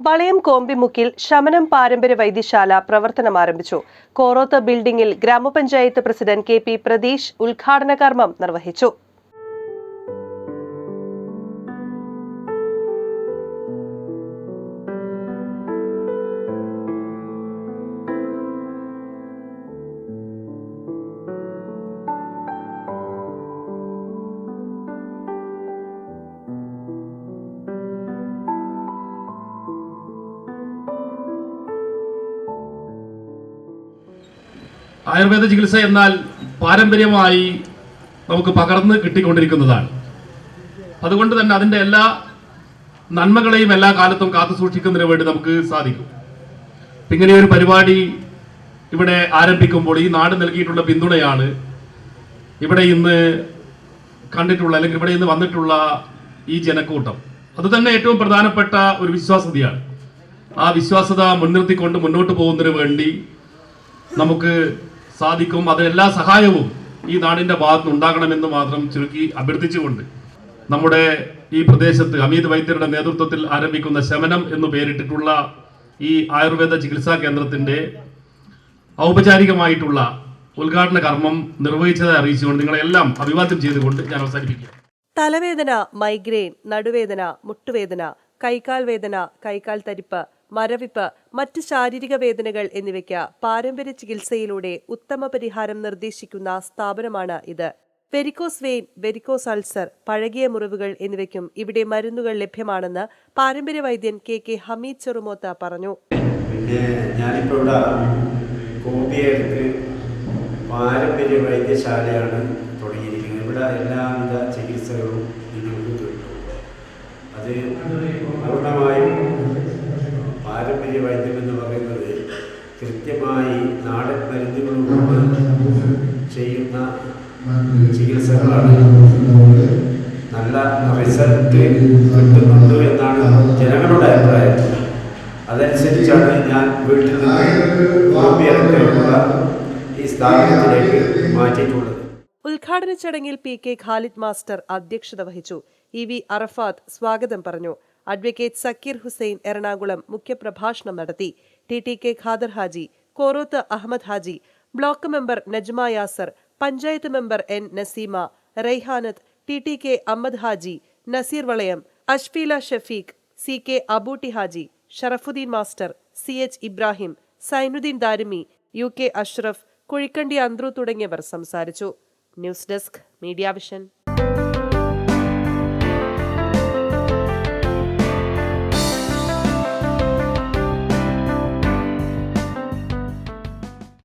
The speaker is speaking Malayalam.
വളയം കോമ്പിമുക്കിൽ ശമനം പാരമ്പര്യ വൈദ്യശാല പ്രവർത്തനം ആരംഭിച്ചു. കോറോത്ത് ബിൽഡിംഗിൽ ഗ്രാമപഞ്ചായത്ത് പ്രസിഡന്റ് കെ പി പ്രതീഷ് ഉദ്ഘാടന കർമ്മം നിർവഹിച്ചു. ആയുർവേദ ചികിത്സ എന്നാൽ പാരമ്പര്യമായി നമുക്ക് പകർന്ന് കിട്ടിക്കൊണ്ടിരിക്കുന്നതാണ്. അതുകൊണ്ട് തന്നെ അതിന്റെ എല്ലാ നന്മകളെയും എല്ലാ കാലത്തും കാത്തു സൂക്ഷിക്കുന്നതിന് വേണ്ടി നമുക്ക് സാധിക്കും. ഇങ്ങനെ ഒരു പരിപാടി ഇവിടെ ആരംഭിക്കുമ്പോൾ ഈ നാട് നൽകിയിട്ടുള്ള പിന്തുണയാണ് ഇവിടെ ഇന്ന് കണ്ടിട്ടുള്ള അല്ലെങ്കിൽ ഇവിടെ ഇന്ന് വന്നിട്ടുള്ള ഈ ജനക്കൂട്ടം. അത് തന്നെ ഏറ്റവും പ്രധാനപ്പെട്ട ഒരു വിശ്വാസതയാണ് ആ വിശ്വാസത മുൻനിർത്തിക്കൊണ്ട് മുന്നോട്ട് പോകുന്നതിന് വേണ്ടി നമുക്ക് സാധിക്കും. അതിനെല്ലാ സഹായവും ഈ നാടിന്റെ ഭാഗത്ത് ഉണ്ടാകണമെന്ന് മാത്രം ചുരുക്കി അഭ്യർത്ഥിച്ചുകൊണ്ട് നമ്മുടെ ഈ പ്രദേശത്ത് അമീത് വൈദ്യരുടെ നേതൃത്വത്തിൽ ആരംഭിക്കുന്ന ശമനം എന്ന് പേരിട്ടിട്ടുള്ള ഈ ആയുർവേദ ചികിത്സാ കേന്ദ്രത്തിന്റെ ഔപചാരികമായിട്ടുള്ള ഉദ്ഘാടന കർമ്മം നിർവഹിച്ചതായി അറിയിച്ചുകൊണ്ട് നിങ്ങളെല്ലാം അഭിവാദ്യം ചെയ്തുകൊണ്ട് ഞാൻ അവസാനിപ്പിക്കുക തലവേദന മൈഗ്രെയിൻ നടുവേദന മുട്ടുവേദന കൈക്കാൽ വേദന കൈക്കാൽ തരിപ്പ് മരവിപ്പ് മറ്റ് ശാരീരിക വേദനകൾ എന്നിവയ്ക്ക് പാരമ്പര്യ ചികിത്സയിലൂടെ ഉത്തമ പരിഹാരം നിർദ്ദേശിക്കുന്ന സ്ഥാപനമാണ് ഇത്. വെരിക്കോസ് വെയിൻ വെരിക്കോസ് അൾസർ പഴകിയ മുറിവുകൾ എന്നിവയ്ക്കും ഇവിടെ മരുന്നുകൾ ലഭ്യമാണെന്ന് പാരമ്പര്യ വൈദ്യൻ കെ കെ ഹമീദ് ചെറുമോത്ത പറഞ്ഞു. ഞാനിപ്പോൾ പാരമ്പര്യ വൈദ്യശാലയാണ് തുടങ്ങിയിരിക്കുന്നത്. ഇവിടെ എല്ലാവിധ ചികിത്സകളും നിങ്ങൾക്ക് കിട്ടും. അത് പാരമ്പര്യ വൈദ്യം എന്ന് പറയുന്നത് കൃത്യമായി നാടൻ മരുന്നുകൾ കൊണ്ട് ചെയ്യുന്ന ചികിത്സകളാണ്. നല്ല റിസൾട്ട് കിട്ടുന്നുണ്ട് എന്നാണ് ജനങ്ങളുടെ അഭിപ്രായം. അതനുസരിച്ചാണ് ഞാൻ വീട്ടിൽ നിന്ന് ഈ സ്ഥാപനത്തിലേക്ക് മാറ്റിയിട്ടുള്ളത്. ഉദ്ഘാടന ചടങ്ങിൽ പി കെ ഖാലിദ് മാസ്റ്റർ അധ്യക്ഷത വഹിച്ചു. ഇ വി അറഫാത്ത് സ്വാഗതം പറഞ്ഞു. അഡ്വക്കേറ്റ് സക്കീർ ഹുസൈൻ എറണാകുളം മുഖ്യപ്രഭാഷണം നടത്തി. T T K Khader Haji Koroth Ahmed Haji block member Najma Yasar panchayat member N Naseema Raihanath T T K Ahmed Haji Naseer Valayam Ashfeela Shafeeq C K Abootty Haji Sharafuddin master C H Ibrahim Zainuddin Darimi U K Ashraf Kuzhikandi Anthru തുടങ്ങിയവർ സംസാരിച്ചു. News desk media vision.